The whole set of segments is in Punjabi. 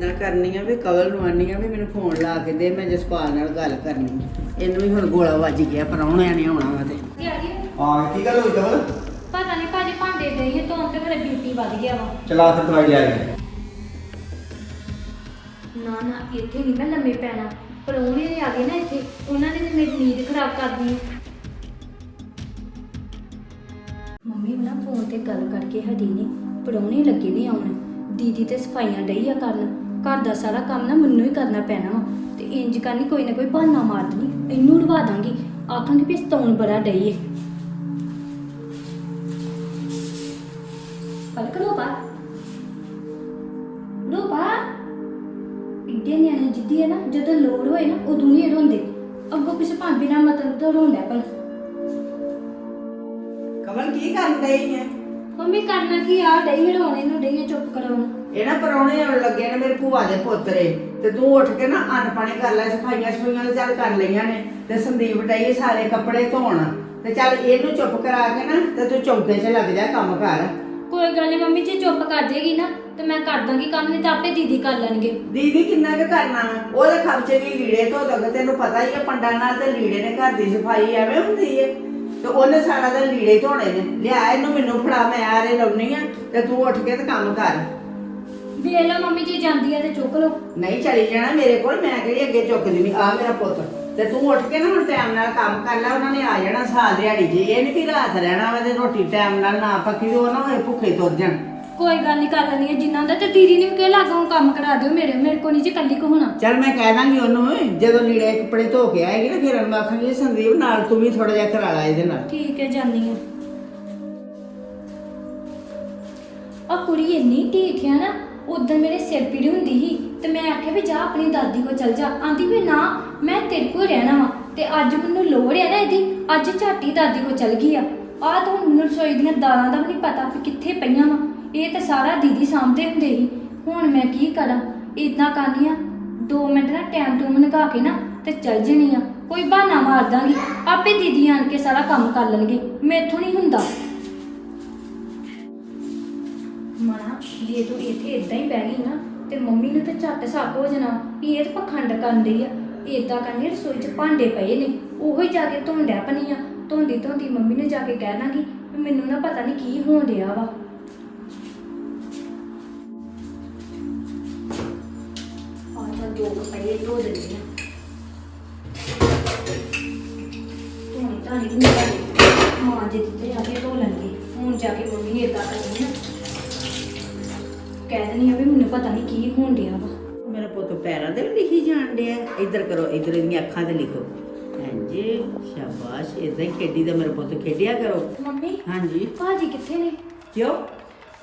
ਇਦਾਂ ਕਰਨੀ ਆ ਵੀ ਕਵਲ ਨੂੰ ਆਨੀ ਆ ਵੀ ਮੈਨੂੰ ਫੋਨ ਲਾ ਕੇ ਦੇ ਮੈਂ ਜਸਪਾਲ ਨਾਲ ਗੱਲ ਕਰਨੀ ਆ। ਇਹਨੂੰ ਵੀ ਹੁਣ ਗੋਲਾ ਵੱਜ ਗਿਆ ਪਰੌਣਿਆਂ ਨੇ ਆਉਣਾ ਵਾ ਤੇ। ਕੀ ਆ ਗਈ? ਹਾਂ ਕੀ ਗੱਲ ਹੋਈ ਕਵਲ? ਪਤਾ ਨਹੀਂ ਭਾਜੀ ਭਾਂਡੇ ਦੇ ਹੀ ਤੋਂ ਤੇ ਮੇਰਾ ਬੀਪੀ ਵੱਧ ਗਿਆ ਵਾ। ਚਲਾ ਫਿਰ ਦਵਾਈ ਲਿਆ ਕੇ। ਨਾ ਨਾ ਇੱਥੇ ਨਹੀਂ ਮੈਂ ਲੰਮੇ ਪੈਣਾ। ਪਰ ਉਹਨੇ ਨੇ ਆ ਗਏ ਨਾ ਇੱਥੇ ਉਹਨਾਂ ਨੇ ਤੇ ਮੇਰੀ ਨੀਂਦ ਖਰਾਬ ਕਰ ਦਿੱਤੀ। ਮੰਮੀ ਵੀ ਨਾ ਫੋਨ ਤੇ ਗੱਲ ਕਰਕੇ ਹਟੀ ਨੇ ਪਰੌਣੇ ਲੱਗੇ ਨਹੀਂ ਆਉਣ। ਦੀਦੀ ਤੇ ਸਫਾਈਆਂ ਡਈ ਆ ਕਰਨ। ਘਰ ਦਾ ਸਾਰਾ ਕੰਮ ਨਾ ਮੈਨੂੰ ਹੀ ਕਰਨਾ ਪੈਣਾ ਵਾ। ਤੇ ਇੰਜ ਕਰਨੀ ਕੋਈ ਨਾ ਕੋਈ ਬਹਾਨਾ ਮਾਰ ਦੇਣੀ ਇਹਨੂੰ ਉਡਵਾ ਦਾਂਗੀ। ਆਖਾਂਗੀ ਵੀ ਸਤਾਉਣ ਬੜਾ ਡਈ ਏ ਪਲਕ ਲੋ ਪਾ ਲੋ ਪਾ ਇੱਡੇ ਨਿਆਣੇ ਜਿੱਦੀ ਹੈ ਨਾ ਜਦੋਂ ਲੋੜ ਹੋਏ ਨਾ ਉਦੋਂ ਨਹੀਂ ਰੋਂਦੇ। ਅੱਗੋਂ ਪਿੱਛੇ ਭਾਂ ਬਿਨਾ ਮਤਲਬ ਤੋਂ ਰੋਂਦਾ ਪਰ ਕਵਲ ਕੀ ਕਰਨ ਡਈ ਹੈ? ਮੰਮੀ ਕਰਨਾ ਕੀ ਆ? ਡਈ ਹੜਾਉਣੇ ਨੂੰ ਡਈ ਚੁੱਪ ਕਰਾਉਣ। ਇਹ ਨਾ ਪਰੌਣੇ ਆਉਣ ਲੱਗੇ ਨੇ ਮੇਰੇ ਭੂਆ ਦੇ ਪੋਤਰੇ ਤੇ ਤੂੰ ਉੱਠ ਕੇ ਨਾ ਅੰਨ ਪਾਣੀ ਕਰ ਲੈ ਸਫਾਈਆਂ ਸਫਾਈਆਂ ਤੇ ਚੱਲ ਕਰ ਲਈਆਂ ਨੇ ਤੇ ਸੰਦੀਪ ਡਈ ਸਾਰੇ ਕੱਪੜੇ ਧੋਣ ਤੇ ਚੱਲ ਇਹਨੂੰ ਚੁੱਪ ਕਰਾ ਕੇ ਨਾ ਤੇ ਤੂੰ ਚੌਂਕੇ 'ਚ ਲੱਗ ਜਾ ਕੰਮ ਕਰ। ਕੋਈ ਗੱਲ ਨਹੀਂ ਮੰਮੀ ਜੀ ਚੁੱਪ ਕਰ ਜਾਏਗੀ ਨਾ ਤੇ ਮੈਂ ਕਰ ਦਾਂਗੀ ਕੰਮ ਨਹੀਂ ਤਾਂ ਆਪੇ ਦੀਦੀ ਕਰ ਲੈਣਗੇ। ਦੀਦੀ ਕਿੰਨਾ ਕੁ ਕਰਨਾ ਵਾ? ਉਹਦੇ ਖਰਚੇ ਦੀ ਲੀੜੇ ਧੋ ਦੋਗੇ ਤੈਨੂੰ ਪਤਾ ਹੀ ਹੈ ਪੰਡਾਂ ਨਾਲ ਤੇ ਲੀੜੇ ਨੇ ਘਰ ਦੀ ਸਫ਼ਾਈ ਐਵੇਂ ਹੁੰਦੀ ਹੈ ਤੇ ਉਹਨੇ ਸਾਰਾ ਦਿਨ ਲੀੜੇ ਧੋਣੇ ਨੇ। ਲਿਆ ਇਹਨੂੰ ਮੈਨੂੰ ਫੜਾ ਮੈਂ ਆਰੇ ਲਾਉਣੀ ਆ ਤੇ ਤੂੰ ਉੱਠ ਕੇ ਤੇ ਕੰਮ ਕਰ। ਵੇਖ ਲਓ ਮੰਮੀ ਜੀ ਜਾਂਦੀ ਆ ਤੇ ਚੁੱਕ ਲਓ। ਨਹੀਂ ਚਲੀ ਜਾਣਾ ਮੇਰੇ ਕੋਲ ਮੈਂ ਕਿਹੜੀ ਅੱਗੇ ਚੁੱਕਦੀ ਨਹੀਂ ਆ ਮੇਰਾ ਪੁੱਤ। ਤੇ ਤੂੰ ਉੱਠ ਕੇ ਨਾ ਹੁਣ ਟਾਈਮ ਨਾਲ ਕੰਮ ਕਰ ਲੈ ਉਹਨਾਂ ਨੇ ਆ ਜਾਣਾ ਸਾਲ ਦਿਹਾੜੀ ਜੀ। ਇਹ ਨਹੀਂ ਕਿ ਰਾਤ ਰਹਿਣਾ ਵਾ ਤੇ ਰੋਟੀ ਟਾਈਮ ਨਾਲ ਨਾ ਪੱਕੀ ਉਹ ਨਾ ਹੋਏ ਭੁੱਖੇ ਤੁਰ ਜਾਣ। ਕੋਈ ਗੱਲ ਨਹੀਂ ਕਰ ਲੈਣੀ ਜਿੰਨਾ ਹੁੰਦਾ ਤੇ ਦੀਦੀ ਨੂੰ ਕਿ ਲਾਗੋਂ ਕੰਮ ਕਰਾ ਦਿਓ ਮੇਰੇ ਮੇਰੇ ਕੋ ਨਹੀਂ ਜੀ ਕੱਲੀ ਕੋ ਹੋਣਾ। ਚੱਲ ਮੈਂ ਕਹਿ ਦਾਂਗੀ ਉਹਨੂੰ ਜਦੋਂ ਲੀੜੇ ਕੱਪੜੇ ਧੋ ਕੇ ਆਏਗੀ ਨਾ ਫਿਰ ਉਹਨੂੰ ਆਖਾਂਗੀ ਸੰਦੀਪ ਨਾਲ ਤੂੰ ਵੀ ਥੋੜਾ ਜਿਹਾ ਕਰਾ ਲਾ ਇਹਦੇ ਨਾਲ। ਠੀਕ ਹੈ ਜਾਨੀ ਆ। ਆ ਕੁੜੀ ਇੰਨੀ ਢੀਠ ਆ ਨਾ ਉਦੋਂ ਮੇਰੇ ਸਿਰ ਪੀੜ ਹੁੰਦੀ ਸੀ ਤੇ ਮੈਂ ਆਖਿਆ ਵੀ ਜਾ ਆਪਣੀ ਦਾਦੀ ਕੋਲ ਚਲ ਜਾ। ਆਂਦੀ ਵੀ ਨਾ, ਮੈਂ ਤੇਰੇ ਕੋਲ ਰਹਿਣਾ ਵਾ ਤੇ ਅੱਜ ਮੈਨੂੰ ਲੋੜ ਹੈ ਨਾ ਇਹਦੀ। ਅੱਜ ਝਾਟੀ ਦਾਦੀ ਕੋਲ ਚਲ ਗਈ ਆ। ਆ ਤਾਂ ਹੁਣ ਮੈਨੂੰ ਰਸੋਈ ਦੀਆਂ ਦਾਲਾਂ ਦਾ ਵੀ ਨਹੀਂ ਪਤਾ ਵੀ ਕਿੱਥੇ ਪਈਆਂ ਵਾ। ਇਹ ਤਾਂ ਸਾਰਾ ਦੀਦੀ ਸਾਂਭਦੇ ਹੁੰਦੇ ਸੀ। ਹੁਣ ਮੈਂ ਕੀ ਕਰਾਂ? ਇਦਾਂ ਕਰਨੀ ਆ। 2 ਮਿੰਟ ਨਾ ਟਾਈਮ ਟੂਮ ਲਗਾ ਕੇ ਨਾ ਤੇ ਚੱਲ ਜਣੀ ਆ। ਕੋਈ ਬਹਾਨਾ ਮਾਰ ਦਾਂਗੀ। ਆਪੇ ਦੀਦੀ ਆਣ ਕੇ ਸਾਰਾ ਕੰਮ ਕਰ ਲੈਣਗੇ। ਮੈਥੋਂ ਨਹੀਂ ਹੁੰਦਾ। ਜੇ ਤੂੰ ਇੱਥੇ ਇਦਾਂ ਹੀ ਬਹਿ ਗਈ ਨਾ, ਤੇ ਮੰਮੀ ਨੂੰ ਤਾਂ ਝੱਟ ਸੱਕ ਹੋ ਜਾਣਾ ਵੀ ਇਹ ਤਾਂ ਪਖੰਡ ਕਰਨ ਡਈ ਆ। ਇਦਾਂ ਕਰਨੀ ਰਸੋਈ 'ਚ ਭਾਂਡੇ ਪਏ ਨੇ, ਉਹੋ ਹੀ ਜਾ ਕੇ ਧੋਂਡਿਆ ਪਣੀ ਧੋਂਦੀ ਧੋਂਦੀ ਮੰਮੀ ਨੂੰ ਜਾ ਕੇ ਕਹਿ ਦਾਂਗੀ ਮੈਨੂੰ ਨਾ ਪਤਾ ਨਹੀਂ ਕੀ ਹੋਣ ਡਿਆ ਵਾ। ਆ ਚੱਲ ਦੋ ਕੁ ਪਏ ਧੋ ਦਿੰਦੀ ਆ। ਧੋਣੀ ਤਾਂ ਨਹੀਂ ਮਾਂ ਜੇ ਦਿੱਤੇ ਜਾ ਕੇ ਧੋ ਲੈਣਗੇ ਹੁਣ ਜਾ ਕੇ ਮੰਮੀ ਨੇ ਇਦਾਂ ਕਰਨੀ ਆ। ਕਹਿ ਦੇਣੀ ਆ ਵੀ ਮੈਨੂੰ ਪਤਾ ਨਹੀਂ ਕੀ ਹੋਣ ਡਿਆ ਵਾ। ਮੇਰਾ ਪੁੱਤ ਪੈਰਾਂ ਵੀ ਲਿਖੀ ਜਾਣ ਡਿਆ। ਇੱਧਰ ਕਰੋ ਇੱਧਰ ਇਹਦੀਆਂ ਅੱਖਾਂ ਤੇ ਲਿਖੋ। ਹਾਂਜੀ ਸ਼ਾਬਾਸ਼। ਇਦਾਂ ਹੀ ਖੇਡੀ ਦਾ ਮੇਰਾ ਪੁੱਤ ਖੇਡਿਆ ਕਰੋ। ਮੰਮੀ ਹਾਂਜੀ। ਭਾਜੀ ਕਿੱਥੇ ਨੇ? ਕਿਉਂ?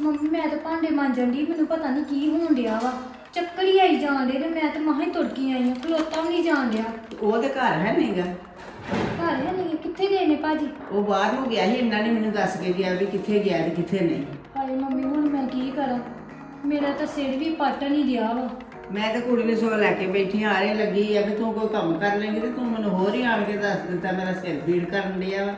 ਮੰਮੀ ਮੈਂ ਤਾਂ ਭਾਂਡੇ ਮਾਂਜਣ ਦੀ ਮੈਨੂੰ ਪਤਾ ਨਹੀਂ ਕੀ ਹੋਣ ਡਿਆ ਵਾ। ਚੱਕਰ ਹੀ ਆਈ ਡੇ ਤੇ ਮੈਂ ਤਾਂ ਮਹਾਂ ਹੀ ਤੁਰਕੀ ਆਈ ਆ ਖਲੋਤਾ ਵੀ ਨਹੀਂ ਜਾਣ ਡਿਆ। ਉਹ ਤੇ ਘਰ ਹੈ ਨਹੀਂਗਾ ਘਰ ਹੈ ਨਹੀਂ ਕਿੱਥੇ ਗਏ ਨੇ ਭਾਜੀ? ਉਹ ਬਾਹਰ ਨੂੰ ਗਿਆ ਸੀ ਇਹਨਾਂ ਨੇ ਮੈਨੂੰ ਦੱਸ ਕੇ ਗਿਆ ਵੀ ਕਿੱਥੇ ਗਿਆ ਤੇ ਕਿੱਥੇ ਨਹੀਂ। ਹਾਏ ਮੰਮੀ ਕੀ ਮੇਰਾ ਤਾਂ ਸਿਰ ਵੀ ਪੱਟ ਨਹੀਂ ਦਿਆ ਵਾ। ਮੈਂ ਤੇ ਕੁੜੀ ਨੂੰ ਸੋ ਲੈ ਕੇ ਬੈਠੀ ਆ ਆਰੇ ਲੱਗੀ ਆ ਵੀ ਤੂੰ ਕੋਈ ਕੰਮ ਕਰ ਲੇਂਗੀ ਤੇ ਤੂੰ ਮੈਨੂੰ ਹੋਰ ਹੀ ਆਣ ਕੇ ਦੱਸ ਦਿੱਤਾ ਮੇਰਾ ਸਿਰ ਪੀੜ ਕਰਨ ਡਿਆ ਵਾ।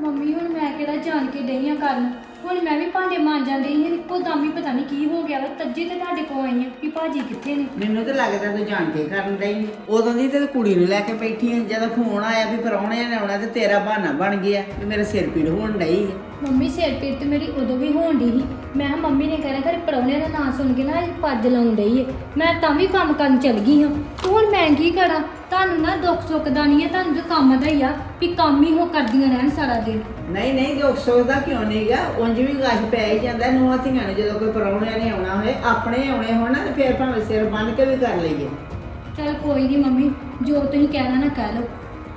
ਮੰਮੀ ਹੁਣ ਮੈਂ ਕਿਹੜਾ ਜਾਣ ਕੇ ਡਈ ਆ ਕਰਨ? ਹੁਣ ਮੈਂ ਵੀ ਭਾਂਡੇ ਮਾਂਜਣ ਡਈ ਹਾਂ ਇੱਕੋ ਦਮ ਹੀ ਪਤਾ ਨਹੀਂ ਕੀ ਹੋ ਗਿਆ ਵਾ। ਤੱਜੇ ਤੇ ਤੁਹਾਡੇ ਕੋਲ ਆਈ ਆ ਵੀ ਭਾਜੀ ਕਿੱਥੇ ਨੇ? ਮੈਨੂੰ ਤਾਂ ਲੱਗਦਾ ਤੂੰ ਜਾਣ ਕੇ ਕਰਨ ਡਈ ਉਦੋਂ ਦੀ ਤੇ ਕੁੜੀ ਨੂੰ ਲੈ ਕੇ ਬੈਠੀ ਆ ਜਦੋਂ ਫੋਨ ਆਇਆ ਵੀ ਪਰੌਣੇ ਨੇ ਆਉਣਾ ਤੇ ਤੇਰਾ ਬਹਾਨਾ ਬਣ ਗਿਆ ਵੀ ਮੇਰਾ ਸਿਰ ਪੀੜ ਹੋਣ ਡਈ ਹੈ ਮੰਮੀ ਸਿਰ ਪੀੜ ਤੇ ਮੇਰੀ ਉਦੋਂ ਵੀ ਹੋਣ ਡਈ ਸੀ। ਮੈਂ ਕਿਹਾ ਮੰਮੀ ਨੇ ਕਹਿਣਾ ਘਰੇ ਪਰੌਣਿਆਂ ਦਾ ਨਾਂ ਸੁਣ ਕੇ ਨਾ ਇਹ ਪੱਜ ਲਾਉਣ ਡਈ ਏ। ਮੈਂ ਤਾਂ ਵੀ ਕੰਮ ਕਰਨ ਚਲ ਗਈ ਹਾਂ। ਤੇ ਹੁਣ ਮੈਂ ਕੀ ਕਰਾਂ? ਤੁਹਾਨੂੰ ਨਾ ਦੁੱਖ ਸੁੱਖ ਦਾ ਨਹੀਂ ਹੈ ਤੁਹਾਨੂੰ ਤਾਂ ਕੰਮ ਦਾ ਹੀ ਆ ਵੀ ਕੰਮ ਹੀ ਹੋ ਕਰਦੀਆਂ ਰਹਿਣ ਸਾਰਾ ਦਿਨ। ਨਹੀਂ ਨਹੀਂ ਦੁੱਖ ਸੁੱਖ ਦਾ ਕਿਉਂ ਨਹੀਂਗਾ ਉਂਝ ਵੀ ਗਾਸ਼ ਪੈ ਹੀ ਜਾਂਦਾ ਨੂੰਹਾਂ ਧੀਆਂ ਨੂੰ ਜਦੋਂ ਕੋਈ ਪਰੌਣਿਆਂ ਨੇ ਆਉਣਾ ਹੋਏ ਆਪਣੇ ਆਉਣੇ ਹੋਣ ਨਾ ਤੇ ਫਿਰ ਭਾਵੇਂ ਸਿਰ ਬੰਨ ਕੇ ਵੀ ਕਰ ਲਈਏ। ਚਲ ਕੋਈ ਨਹੀਂ ਮੰਮੀ ਜੋ ਤੁਸੀਂ ਕਹਿਣਾ ਨਾ ਕਹਿ ਲਓ।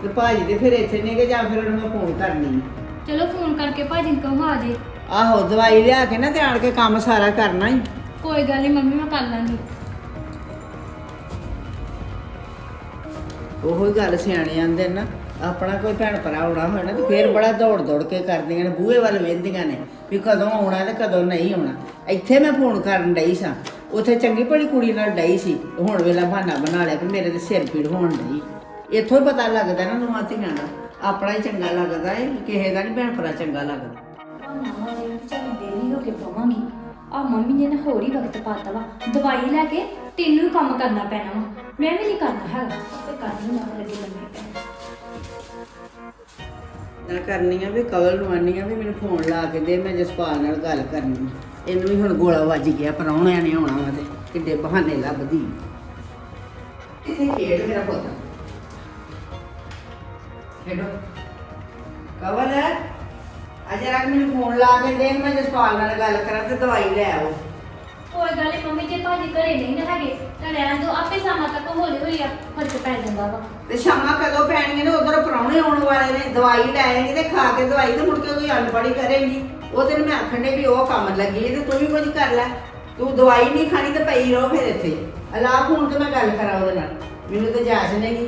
ਤੇ ਭਾਜੀ ਤੇ ਫਿਰ ਇੱਥੇ ਨਹੀਂ ਕਿ ਜਾਂ ਫਿਰ ਉਹਨੂੰ ਮੈਂ ਫੋਨ ਕਰਨੀ। ਚਲੋ ਫੋਨ ਕਰਕੇ ਭਾਜੀ ਨੂੰ ਕਹੋ ਆ ਜੇ। ਆਹੋ ਦਵਾਈ ਲਿਆ ਕੇ ਨਾ ਤੇ ਆਣ ਕੇ ਕੰਮ ਸਾਰਾ ਕਰਨਾ ਹੀ ਕੋਈ ਗੱਲ ਨਹੀਂ ਮੰਮੀ ਮੈਂ ਕਰ ਲਾਂਗੀ। ਉਹੋ ਹੀ ਗੱਲ ਸਿਆਣੇ ਆਂਦੇ ਨਾ ਆਪਣਾ ਕੋਈ ਭੈਣ ਭਰਾ ਆਉਣਾ ਨਾ ਤੇ ਫਿਰ ਬੜਾ ਦੌੜ ਦੌੜ ਕੇ ਕਰਦੀਆਂ ਨੇ ਬੂਹੇ ਵੱਲ ਵੇਂਦੀਆਂ ਨੇ ਵੀ ਕਦੋਂ ਆਉਣਾ ਤੇ ਕਦੋਂ ਨਹੀਂ ਆਉਣਾ। ਇੱਥੇ ਮੈਂ ਫੋਨ ਕਰਨ ਡਈ ਸਾਂ ਉੱਥੇ ਚੰਗੀ ਭਲੀ ਕੁੜੀ ਨਾਲ ਡਈ ਸੀ ਹੁਣ ਵੇਲਾ ਬਹਾਨਾ ਬਣਾ ਲਿਆ ਵੀ ਮੇਰੇ ਤੇ ਸਿਰ ਪੀੜ ਹੋਣ ਡਈ। ਇੱਥੋਂ ਹੀ ਪਤਾ ਲੱਗਦਾ ਨਾ ਨੂੰਹਾਂ ਧੀਆਂ ਦਾ। ਆਪਣਾ ਹੀ ਚੰਗਾ ਲੱਗਦਾ ਏ ਕਿਸੇ ਦਾ ਨਹੀਂ ਭੈਣ ਭਰਾ ਚੰਗਾ ਲੱਗਦਾ। ਚੱਲ ਦੇਰੀ ਹੋ ਕੇ ਪਵਾਂਗੀ। ਆ ਮੰਮੀ ਨੇ ਨਾ ਹੋਰ ਹੀ ਵਕਤ ਪਾਤਾ ਵਾ। ਦਵਾਈ ਲੈ ਕੇ ਤੈਨੂੰ ਹੀ ਕੰਮ ਕਰਨਾ ਪੈਣਾ ਵਾ। ਮੈਂ ਵੀ ਨਹੀਂ ਕਰਨਾ ਹੈਗਾ। ਤੇ ਕਰਨੀ ਨਾ ਲੱਗੇ ਲੰਮੇ ਪੈ ਨਾ ਕਰਨੀ ਆ ਵੀ ਕਵਲ ਨੂੰ ਆਨੀ ਆ ਵੀ ਮੈਨੂੰ ਫੋਨ ਲਾ ਕੇ ਦੇ ਮੈਂ ਜਸਪਾਲ ਨਾਲ ਗੱਲ ਕਰਨੀ ਆ। ਇਹਨੂੰ ਵੀ ਹੁਣ ਗੋਲਾ ਵੱਜ ਗਿਆ ਪਰਾਉਣਿਆਂ ਨੇ ਆਉਣਾ ਵਾ ਤੇ ਕਿੱਡੇ ਬਹਾਨੇ ਲੱਭਦੀ। ਇੱਥੇ ਖੇਡ ਮੇਰਾ ਪੁੱਤ? ਖੇਡੋ। ਕਵਲ ਅਜੇ ਰੱਖ ਮੈਨੂੰ ਫੋਨ ਲਾ ਕੇ ਦੇ ਮੈਂ ਜਸਪਾਲ ਨਾਲ ਗੱਲ ਕਰਾਂ ਤੇ ਦਵਾਈ ਲੈ ਆਓ। ਕੋਈ ਗੱਲ ਨੀ ਮੰਮੀ ਜੇ ਭਾਜੀ ਘਰੇ ਨਹੀਂ ਨਾ ਹੈਗੇ ਤਾਂ ਰਹਿਣ ਦੋ ਆਪੇ ਸ਼ਾਮਾਂ ਤੱਕ ਹੌਲੀ ਹੌਲੀ ਆ ਫ਼ਰਕ ਪੈ ਜਾਂਦਾ ਵਾ। ਤੇ ਸ਼ਾਮਾਂ ਕਦੋਂ ਪੈਣੀਆਂ ਨੇ? ਉਧਰ ਪਰਾਉਣੇ ਆਉਣ ਵਾਲੇ ਨੇ ਦਵਾਈ ਲੈ ਆਏਗੀ ਤੇ ਖਾ ਕੇ ਦਵਾਈ ਤੇ ਮੁੜ ਕੇ ਕੋਈ ਅਨਪੜੀ ਕਰੇਗੀ। ਉਹ ਤੈਨੂੰ ਮੈਂ ਆਖਣ ਦੇ ਵੀ ਉਹ ਕੰਮ ਲੱਗੀ ਤੇ ਤੂੰ ਵੀ ਕੁਝ ਕਰ ਲੈ। ਤੂੰ ਦਵਾਈ ਨਹੀਂ ਖਾਣੀ ਤੇ ਪਈ ਰਹੋ ਫਿਰ ਇੱਥੇ। ਅਲਾ ਫੋਨ ਤੇ ਮੈਂ ਗੱਲ ਕਰਾਂ ਉਹਦੇ ਨਾਲ। ਮੈਨੂੰ ਤਾਂ ਜਾਚ ਨਹੀਂਗੀ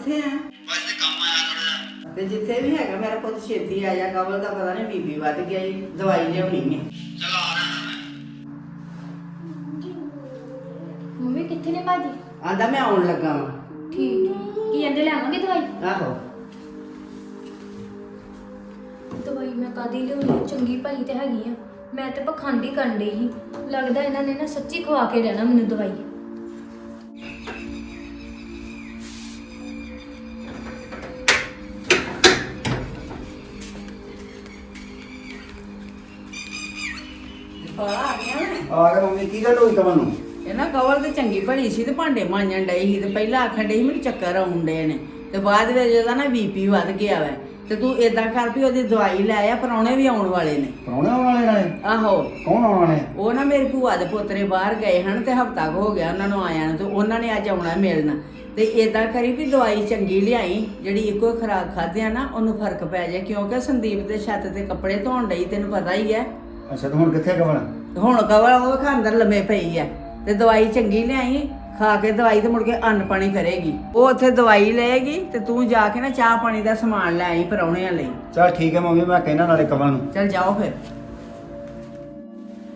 ਕਿੱਥੇ ਆ? ਬਸ ਤੇ ਕੰਮ ਆਇਆ ਥੋੜਾ ਜਿਹਾ ਤੇ ਜਿੱਥੇ ਵੀ ਹੈਗਾ ਮੇਰਾ ਪੁੱਤ ਛੇਤੀ ਆ ਜਾ ਕਵਲ ਦਾ ਪਤਾ ਨਹੀਂ ਬੀਬੀ ਵੱਧ ਗਿਆ ਈ ਦਵਾਈ ਲਿਆਉਣੀ ਹੈ ਚਲ ਆ। ਰਿਹਾ ਮੈਂ ਮੰਮੀ ਕਿੱਥੇ ਨੇ ਭਾਜੀ? ਆਂਦਾ ਮੈਂ ਆਉਣ ਲੱਗਾ ਵਾਂ। ਠੀਕ ਕੀ ਅੰਦਰ ਲਿਆਵਾਂਗੇ ਦਵਾਈ? ਆਹੋ। ਦਵਾਈ ਮੈਂ ਕਾਦੀ ਲਿਆਉਣੀ? ਚੰਗੀ ਭਲੀ ਤੇ ਹੈਗੀ ਆ। ਮੈਂ ਤੇ ਪਖੰਡ ਹੀ ਕਰਨ ਡਈ ਸੀ। ਲੱਗਦਾ ਇਹਨਾਂ ਨੇ ਨਾ ਸੱਚੀ ਖਵਾ ਕੇ ਰਹਿਣਾ ਮੈਨੂੰ ਦਵਾਈ। ਜਸਪਾਲ ਆ ਗਿਆ ਆ ਗਿਆ ਮੰਮੀ ਕੀ ਗੱਲ ਹੋਈ ਤੁਹਾਨੂੰ? ਇਹ ਨਾ ਕਵਲ ਤੇ ਚੰਗੀ ਭਲੀ ਸੀ ਤੇ ਭਾਂਡੇ ਮਾਂਜਣ ਡਈ ਸੀ ਤੇ ਪਹਿਲਾਂ ਆਖਣ ਡਈ ਸੀ ਮੈਨੂੰ ਚੱਕਰ ਆਉਣ ਡੇ ਨੇ। ਤੇ ਬਾਅਦ ਵਿੱਚ ਉਹਦਾ ਨਾ ਬੀਪੀ ਵੱਧ ਗਿਆ ਵੈ। ਤੇ ਤੂੰ ਏਦਾਂ ਕਰ ਵੀ ਉਹਦੀ ਦਵਾਈ ਲੈ ਆ ਪਰੌਣੇ ਵੀ ਆਉਣ ਵਾਲੇ ਨੇ। ਪਰੌਣੇ ਆਉਣ ਵਾਲੇ ਨਾਲੇ ਆਹੋ। ਕੌਣ ਆਉਣ ਵਾਲੇ? ਉਹ ਨਾ ਮੇਰੀ ਭੂਆ ਦੇ ਪੋਤਰੇ ਬਾਹਰ ਗਏ ਹਨ ਤੇ ਹਫਤਾ ਹੋ ਗਿਆ ਉਹਨਾਂ ਨੂੰ ਆਇਆਂ ਨੂੰ ਤੇ ਉਹਨਾਂ ਨੇ ਅੱਜ ਆਉਣਾ ਮਿਲਣ। ਤੇ ਏਦਾਂ ਕਰੀ ਵੀ ਦਵਾਈ ਚੰਗੀ ਲਿਆਈ ਜਿਹੜੀ ਇੱਕੋ ਖਰਾਕ ਖਾਧਿਆ ਨਾ ਉਹਨੂੰ ਫ਼ਰਕ ਪੈ ਜਾਏ ਕਿਉਂਕਿ ਸੰਦੀਪ ਦੇ ਛੱਤ ਤੇ ਕੱਪੜੇ ਧੋਣ ਡਈ ਤੈਨੂੰ ਪਤਾ ਹੀ ਹੈ। ਅੱਛਾ ਤੂੰ ਹੁਣ ਕਿੱਥੇ ਕਵਲ ਤੇ ਹੁਣ ਕਵਲ ਉਹ ਘਰ ਅੰਦਰ ਲੰਮੇ ਪਈ ਆ। ਤੇ ਦਵਾਈ ਚੰਗੀ ਲਿਆਈ ਖਾ ਕੇ ਦਵਾਈ ਤੇ ਮੁੜ ਕੇ ਅੰਨ ਪਾਣੀ ਕਰੇਗੀ। ਉਹ ਉੱਥੇ ਦਵਾਈ ਲਏਗੀ ਤੇ ਤੂੰ ਜਾ ਕੇ ਨਾ ਚਾਹ ਪਾਣੀ ਦਾ ਸਮਾਨ ਲੈ ਆਈ ਪਰੌਣਿਆਂ ਲਈ। ਚਲ ਠੀਕ ਹੈ ਮੰਮੀ ਮੈਂ ਕਹਿਣਾ ਨਾਲੇ ਕਵਲ ਨੂੰ। ਚਲ ਜਾਓ ਫਿਰ।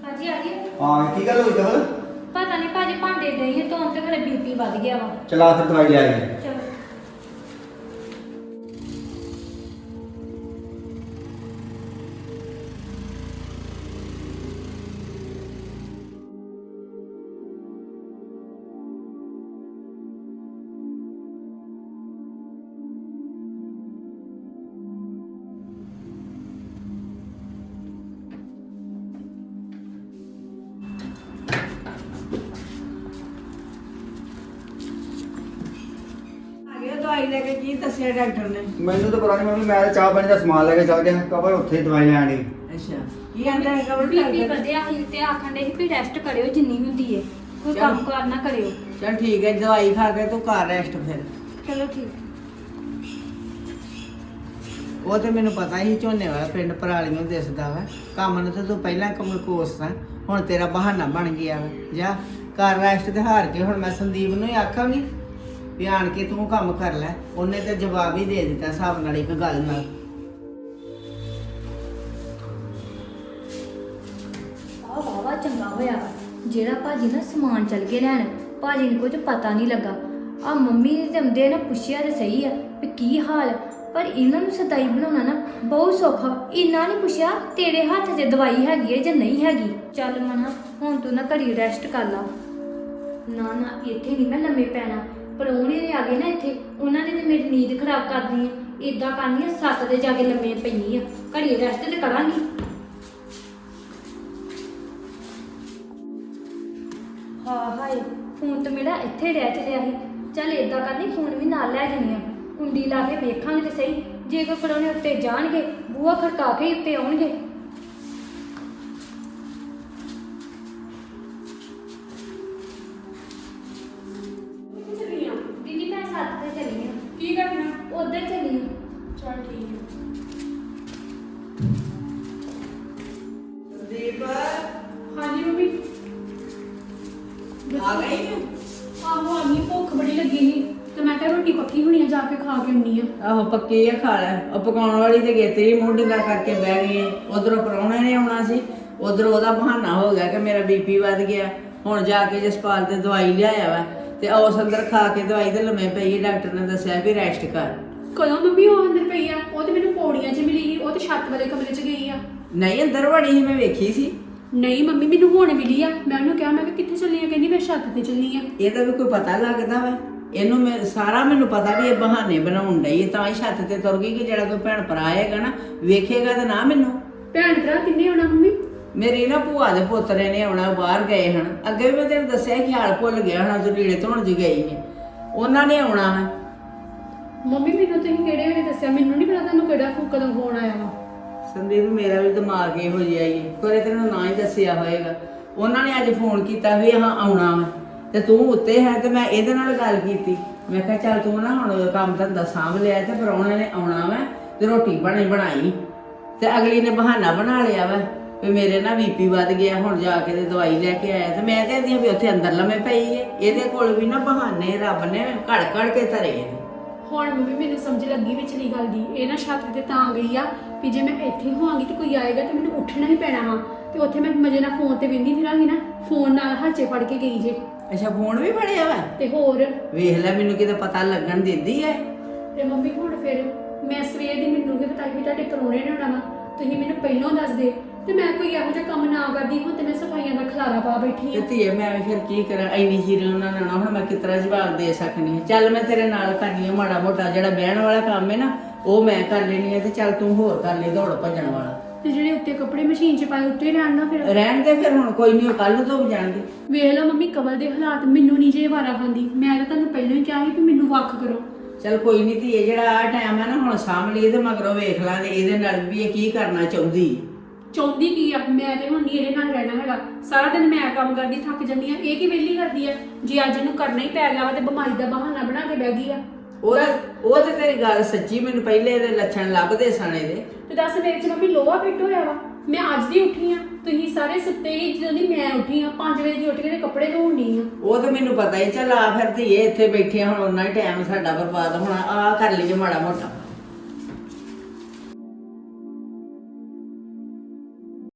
ਭਾਜੀ ਆ ਗਏ। ਹਾਂ ਕੀ ਗੱਲ ਹੋਈ ਕਵਲ ਪਤਾ ਨਹੀਂ ਭਾਜੀ ਭਾਂਡੇ ਆ ਧੋਣ ਤੇ ਘਰੇ ਬੀਪੀ ਵੱਧ ਗਿਆ ਵਾ। ਚਲਾ ਫਿਰ ਦਵਾਈ ਲੈ ਆਈ। ਕੇ ਦੱਸਿਆ ਡਾਕਟਰ ਨੇ? ਮੈਨੂੰ ਤਾਂ ਪਤਾ ਨਹੀਂ ਮੰਮੀ ਮੈਂ ਤਾਂ ਚਾਹ ਪਾਣੀ ਦਾ ਸਮਾਨ ਲੈ ਕੇ ਚੱਲ ਗਿਆ ਕਵਲ ਉੱਥੇ ਹੀ ਦਵਾਈ ਲੈਣ ਅੱਛਾ ਕੀ ਆਂਦਾ ਹੈ ਕਵਲ ਬੀਪੀ ਡਾਕਟਰ ਵਧਿਆ ਸੀ ਤੇ ਆਖਣ ਦੇ ਸੀ ਵੀ ਰੈਸਟ ਕਰਿਓ ਜਿੰਨੀ ਹੁੰਦੀ ਏ। ਕੋਈ। ਕੰਮ ਕਾਰ ਨਾ ਕਰਿਓ। ਚਲ ਠੀਕ ਹੈ ਦਵਾਈ ਖਾ ਕੇ ਤੂੰ ਘਰ ਰੈਸਟ ਫਿਰ। ਚਲੋ ਠੀਕ। ਉਹ ਤੇ ਮੈਨੂੰ ਪਤਾ ਹੀ ਝੋਨੇ ਵਾਲਾ ਪਿੰਡ ਪਰਾਲੀਆਂ ਦਿਸਦਾ ਵਾ। ਕੰਮ ਨੂੰ ਤੇ ਤੂੰ ਪਹਿਲਾਂ ਕਮਲਕੋਸ ਤਾਂ ਹੁਣ ਤੇਰਾ ਬਹਾਨਾ ਬਣ ਗਿਆ ਵਾ। ਜਾ ਘਰ ਰੈਸਟ ਤੇ ਹਾਰ ਕੇ ਹੁਣ ਮੈਂ ਸੰਦੀਪ ਨੂੰ ਹੀ ਆਖਾਂਗੀ ਵੀ ਆਣ ਕੇ ਤੂੰ ਕੰਮ ਕਰ ਲੈ। ਉਹਨੇ ਤੇ ਜਵਾਬ ਹੀ ਦੇ ਦਿੱਤਾ ਹਿਸਾਬ ਨਾਲ ਇੱਕ ਗੱਲ ਨਾਲ। ਆ ਵਾਵਾ ਚੰਗਾ ਹੋਇਆ ਵਾ। ਜਿਹੜਾ ਭਾਜੀ ਨਾ ਸਮਾਨ ਚੱਲ ਕੇ ਲੈਣ, ਭਾਜੀ ਨੂੰ ਕੁਝ ਪਤਾ ਨਹੀਂ ਲੱਗਾ। ਆ ਮੰਮੀ ਨੇ ਤੇ ਨਾ ਪੁੱਛਿਆ ਤੇ ਸਹੀ ਆ ਵੀ ਕੀ ਹਾਲ ਆ? ਪਰ ਇਹਨਾਂ ਨੂੰ ਸਤਾਈ ਬਣਾਉਣਾ ਨਾ ਬਹੁਤ ਸੌਖਾ ਇੰਨਾ ਨਹੀਂ ਪੁੱਛਿਆ ਤੇਰੇ ਹੱਥ 'ਚ ਦਵਾਈ ਹੈਗੀ ਹੈ ਜਾਂ ਨਹੀਂ ਹੈਗੀ। ਚੱਲ ਮਨਾ, ਹੁਣ ਤੂੰ ਨਾ ਘੜੀ ਰੈਸਟ ਕਰ ਲਾ। ਨਾ ਨਾ, ਇੱਥੇ ਨਹੀਂ ਮੈਂ ਲੰਮੇ ਪੈਣਾ। ਪਰੋਣੇ ਨੇ ਆ ਗਏ ਨਾ ਇੱਥੇ, ਉਹਨਾਂ ਨੇ ਤੇ ਮੇਰੀ ਨੀਂਦ ਖਰਾਬ ਕਰਦੀ ਹੈ ਇਦਾਂ ਕਰਨੀ ਆ ਸੱਤ ਦੇ ਜਾ ਕੇ ਲੰਮੇ ਪਈਨੀ ਆ। ਘੜੀ ਰੈਸਟ ਤੇ ਕਰਾਂਗੀ। ਹਾਂ, ਹਾਏ, ਫੋਨ ਤੇ ਮੇਰਾ ਇੱਥੇ ਰਹਿ ਚਲਿਆ ਸੀ। ਚੱਲ ਏਦਾਂ ਕਰਨੀ, ਫੋਨ ਵੀ ਨਾਲ ਲੈ ਜਾਣੀ ਆ। ਕੁੰਡੀ ਲਾ ਕੇ ਵੇਖਾਂਗੇ ਤੇ ਸਹੀ। ਜੇ ਕੋਈ ਪਰੋਣੇ ਉੱਤੇ ਜਾਣਗੇ, ਬੂਹਾ ਖੜਕਾ ਕੇ ਉੱਤੇ ਆਉਣਗੇ। ਆ ਗਈ। ਆਹੋ ਆਨੀ ਭੁੱਖ ਬੜੀ ਲੱਗੀ ਸੀ ਤੇ ਮੈਂ ਕਿਹਾ ਰੋਟੀ ਪੱਕੀ ਹੋਣੀ ਆ ਜਾ ਕੇ ਖਾ ਕੇ ਆਉਣੀ ਆ। ਆਹੋ ਪੱਕੀ ਆ ਖਾ ਲੈ। ਉਹ ਪਕਾਉਣ ਵਾਲੀ ਤੇ ਗੇਤਰੀ ਮੁੰਡਿੰਗਾ ਕਰਕੇ ਬਹਿ ਗਈ ਉਧਰੋਂ ਪਰੌਣੇ ਨੇ ਆਉਣਾ ਸੀ। ਉਧਰੋਂ ਉਹਦਾ ਬਹਾਨਾ ਹੋ ਗਿਆ ਕਿ ਮੇਰਾ ਬੀਪੀ ਵੱਧ ਗਿਆ। ਹੁਣ ਜਾ ਕੇ ਜਸਪਾਲ ਤੇ ਦਵਾਈ ਲਿਆਇਆ ਵਾ ਤੇ ਉਸ ਅੰਦਰ ਖਾ ਕੇ ਦਵਾਈ ਤੇ ਲੰਮੇ ਪਈ ਡਾਕਟਰ ਨੇ ਦੱਸਿਆ ਵੀ ਰੈਸਟ ਕਰ। ਕਦੋਂ ਮੰਮੀ ਉਹ ਅੰਦਰ ਪਈ ਆ? ਉਹ ਤੇ ਮੈਨੂੰ ਪੌੜੀਆਂ 'ਚ ਮਿਲੀ ਸੀ। ਉਹ ਤੇ ਛੱਤ ਵਾਲੇ ਕਮਰੇ 'ਚ ਗਈ ਆ। ਨਹੀਂ ਅੰਦਰ ਵੜੀ ਸੀ ਮੈਂ ਵੇਖੀ ਸੀ। ਨਹੀਂ ਮੰਮੀ ਮੈਨੂੰ ਹੁਣ ਮਿਲੀ ਆ। ਮੈਂ ਉਹਨੂੰ ਕਿਹਾ ਮੈਂ ਕਿ ਕਿੱਥੇ ਚੱਲੀ ਆ? ਕਹਿੰਦੀ ਮੈਂ ਛੱਤ ਤੇ ਚੱਲੀ ਆ। ਇਹਦਾ ਵੀ ਕੋਈ ਪਤਾ ਲੱਗਦਾ ਵਾ। ਇਹਨੂੰ ਮੈਂ ਸਾਰਾ ਮੈਨੂੰ ਪਤਾ ਵੀ ਇਹ ਬਹਾਨੇ ਬਣਾਉਣ ਡਈ ਹੈ ਤਾਂ ਹੀ ਛੱਤ ਤੇ ਤੁਰ ਗਈ ਕਿ ਜਿਹੜਾ ਕੋਈ ਭੈਣ ਭਰਾ ਆਏਗਾ ਨਾ ਵੇਖੇਗਾ ਤਾਂ ਨਾ ਮੈਨੂੰ। ਭੈਣ ਭਰਾ ਕਿੰਨੇ ਹੋਣਾ ਮੰਮੀ? ਮੇਰੀ ਨਾ ਭੂਆ ਦੇ ਪੁੱਤਰੇ ਨੇ ਆਉਣਾ ਬਾਹਰ ਗਏ ਹਨ। ਅੱਗੇ ਵੀ ਮੈਂ ਤੈਨੂੰ ਦੱਸਿਆ ਖਿਆਲ ਭੁੱਲ ਗਿਆ ਹਣਾ ਤੂੰ ਲੀੜੇ ਧੋਣ ਜੀ ਗਈ ਨੇ। ਉਹਨਾਂ ਨੇ ਆਉਣਾ ਵਾ। ਮੰਮੀ ਮੈਨੂੰ ਤੁਸੀਂ ਕਿਹੜੇ ਵੇਲੇ ਦੱਸਿਆ? ਮੈਨੂੰ ਨਹੀਂ ਪਤਾ ਤੁਹਾਨੂੰ ਕਿਹੜਾ ਫੋ- ਕਦੋਂ ਫੋਨ ਆਇਆ ਵਾ। ਸੰਦੀਪ ਮੇਰਾ ਵੀ ਦਿਮਾਗ ਇਹੋ ਜਿਹਾ ਹੀ ਹੈ। ਕੋਰੇ ਤੈਨੂੰ ਨਾ ਹੀ ਦੱਸਿਆ ਹੋਏਗਾ। ਉਹਨਾਂ ਨੇ ਅੱਜ ਫੋਨ ਕੀਤਾ ਵੀ ਹਾਂ, ਆਉਣਾ ਵਾ। ਤੇ ਤੂੰ ਉੱਤੇ ਹੈ ਤੇ ਮੈਂ ਇਹਦੇ ਨਾਲ ਗੱਲ ਕੀਤੀ। ਮੈਂ ਕਿਹਾ, ਚੱਲ ਤੂੰ ਨਾ ਹੁਣ ਕੰਮ ਧੰਦਾ ਸਾਂਭ ਲਿਆ ਤੇ ਪਰੌਣੇ ਨੇ ਆਉਣਾ ਵਾ ਤੇ ਰੋਟੀ ਬਣੀ ਬਣਾਈ। ਤੇ ਅਗਲੀ ਨੇ ਬਹਾਨਾ ਬਣਾ ਲਿਆ ਵਾ ਵੀ ਮੇਰੇ ਨਾ ਬੀਪੀ ਵੱਧ ਗਿਆ, ਹੁਣ ਜਾ ਕੇ ਤੇ ਦਵਾਈ ਲੈ ਕੇ ਆਇਆ ਤੇ ਮੈਂ ਤੇ ਇਹਦੀਆਂ ਵੀ ਉੱਥੇ ਅੰਦਰ ਲੰਮੇ ਪਈ ਏ ਇਹਦੇ ਕੋਲ ਵੀ ਨਾ ਬਹਾਨੇ ਰੱਬ ਨੇ ਘੜ ਘੜ ਕੇ ਧਰੇ ਨੇ। ਹੁਣ ਮੰਮੀ ਮੈਨੂੰ ਸਮਝ ਲੱਗੀ ਵਿਚਲੀ ਗੱਲ ਦੀ। ਇਹ ਨਾ ਛੱਤ ਤੇ ਤਾਂ ਗਈ ਆ ਵੀ ਜੇ ਮੈਂ ਇੱਥੇ ਹੋਵਾਂਗੀ ਤੇ ਕੋਈ ਆਏਗਾ ਤੇ ਮੈਨੂੰ ਉੱਠਣਾ ਹੀ ਪੈਣਾ ਵਾ। ਤੇ ਉੱਥੇ ਮੈਂ ਮਜੇ ਨਾਲ ਫੋਨ ਤੇ ਵਿੰਦੀ ਫਿਰਾਂਗੀ ਨਾ ਫੋਨ ਨਾਲ ਹਾਚੇ ਫੜ ਕੇ ਗਈ ਜੇ। ਅੱਛਾ ਫੋਨ ਵੀ ਫੜਿਆ ਵਾ? ਤੇ ਹੋਰ? ਵੇਖ ਲੈ ਮੈਨੂੰ ਕਿਤੇ ਪਤਾ ਲੱਗਣ ਦਿੰਦੀ ਐ। ਤੇ ਮੰਮੀ ਹੁਣ ਫਿਰ ਮੈਂ ਸਵੇਰ ਦੀ ਮੈਨੂੰ ਕੀ ਪਤਾ ਵੀ ਤੁਹਾਡੇ ਪਰੋਣੇ ਨੇ ਹੋਣਾ ਵਾ। ਤੁਸੀਂ ਮੈਨੂੰ ਪਹਿਲਾਂ ਦੱਸ ਦੇ। ਤੇ ਮੈਂ ਕੋਈ ਇਹੋ ਜਿਹਾ ਕੰਮ ਨਾ ਕਰਦੀ ਹੁਣ ਤੇ ਮੈਂ ਸਫਾਈਆਂ ਦਾ ਖਲਾਰਾ ਪਾ ਬੈਠੀ ਤੇ ਆ। ਧੀਏ ਮੈਂ ਵੀ ਫਿਰ ਕੀ ਕਰਾਂ? ਇੰਨੀ ਚਿਰ ਉਹਨਾਂ ਨੇ ਆਉਣਾ ਹੁਣ ਮੈਂ ਕਿਤਰਾ ਜਵਾਬ ਦੇ ਸਕਣੀ ਹਾਂ। ਚੱਲ ਮੈਂ ਤੇਰੇ ਨਾਲ ਕਰਨੀ ਆ ਮਾੜਾ ਮੋਟਾ ਜਿਹੜਾ ਬਹਿਣ ਵਾਲਾ ਕੰਮ ਹੈ ਨਾ ਉਹ ਮੈਂ ਕਰ ਲੈਣੀ ਹੈ ਤੇ ਚੱਲ ਤੂੰ ਹੋਰ ਕਰ ਲੈ ਦੌੜ ਭੱਜਣ ਵਾਲਾ। ਤੇ ਜਿਹੜੇ ਉੱਤੇ ਕੱਪੜੇ ਮਸ਼ੀਨ 'ਚ ਪਾਏ ਉੱਤੇ ਰਹਿਣ ਨਾ ਫਿਰ? ਰਹਿਣ ਦੇ ਫਿਰ ਹੁਣ ਕੋਈ ਨਹੀਂ ਕੱਲ ਨੂੰ ਧੁੱਪ ਜਾਣਗੇ। ਵੇਖ ਲਓ ਮੰਮੀ ਕਵਲ ਦੇ ਹਾਲਾਤ ਮੈਨੂੰ ਨਹੀਂ ਜੇ ਵਾਰਾ ਖਾਂਦੀ। ਮੈਂ ਤਾਂ ਤੁਹਾਨੂੰ ਪਹਿਲਾਂ ਹੀ ਕਿਹਾ ਸੀ ਵੀ ਮੈਨੂੰ ਵੱਖ ਕਰੋ। ਚੱਲ ਕੋਈ ਨਹੀਂ ਧੀਏ ਜਿਹੜਾ ਆ ਟਾਈਮ ਹੈ ਨਾ ਹੁਣ ਸਾਂਭ ਲਈ ਤੇ ਮਗਰੋਂ ਵੇਖ ਲਾਂਗੇ ਇਹਦੇ ਨਾਲ ਵੀ ਇਹ ਕੀ ਕਰਨਾ ਚਾਹੁੰਦੀ ਚਾਹੁੰਦੀ ਕੀ ਆ? ਮੈਂ ਤੇ ਹੁਣ ਇਹਦੇ ਨਾਲ ਰਹਿਣਾ ਹੈਗਾ। ਸਾਰਾ ਦਿਨ ਮੈਂ ਕੰਮ ਕਰਦੀ ਥੱਕ ਜਾਂਦੀ ਆ। ਇਹ ਕੀ ਵਿਹਲੀ ਕਰਦੀ ਆ? ਜੇ ਅੱਜ ਇਹਨੂੰ ਕਰਨਾ ਹੀ ਪੈ ਗਿਆ ਵਾ ਤੇ ਬਿਮਾਰੀ ਦਾ ਬਹਾਨਾ ਬਣਾ ਕੇ ਬਹਿ ਗਈ ਆ। ਉਹ ਉਹ ਤੇ ਤੇਰੀ ਗੱਲ ਸੱਚੀ ਮੈਨੂੰ ਪਹਿਲੇ ਇਹਦੇ ਲੱਛਣ ਲੱਭਦੇ ਸਣੇ ਦੇ। ਤੇ ਦੱਸ ਮੇਰੇ ਚ ਮੰਮੀ ਲੋਹਾ ਫਿੱਟ ਹੋਇਆ ਵਾ। ਮੈਂ ਅੱਜ ਦੀ ਉੱਠੀ ਆ। ਤੁਸੀਂ ਸਾਰੇ ਸੁੱਤੇ ਹੀ ਜਦੋਂ ਦੀ ਮੈਂ ਉੱਠੀ ਆ 5 ਵਜੇ ਦੀ ਉੱਠ ਕੇ ਤੇ ਕੱਪੜੇ ਧੋਣ ਆ। ਉਹ ਤਾਂ ਮੈਨੂੰ ਪਤਾ ਹੀ ਚੱਲ ਆ ਫਿਰ ਧੀਏ ਇੱਥੇ ਬੈਠੇ ਹੁਣ ਉਹਨਾਂ ਹੀ ਟਾਈਮ ਸਾਡਾ ਬਰਬਾਦ ਹੋਣਾ ਆ ਕਰ ਲਈਏ ਮਾੜਾ ਮੋਟਾ।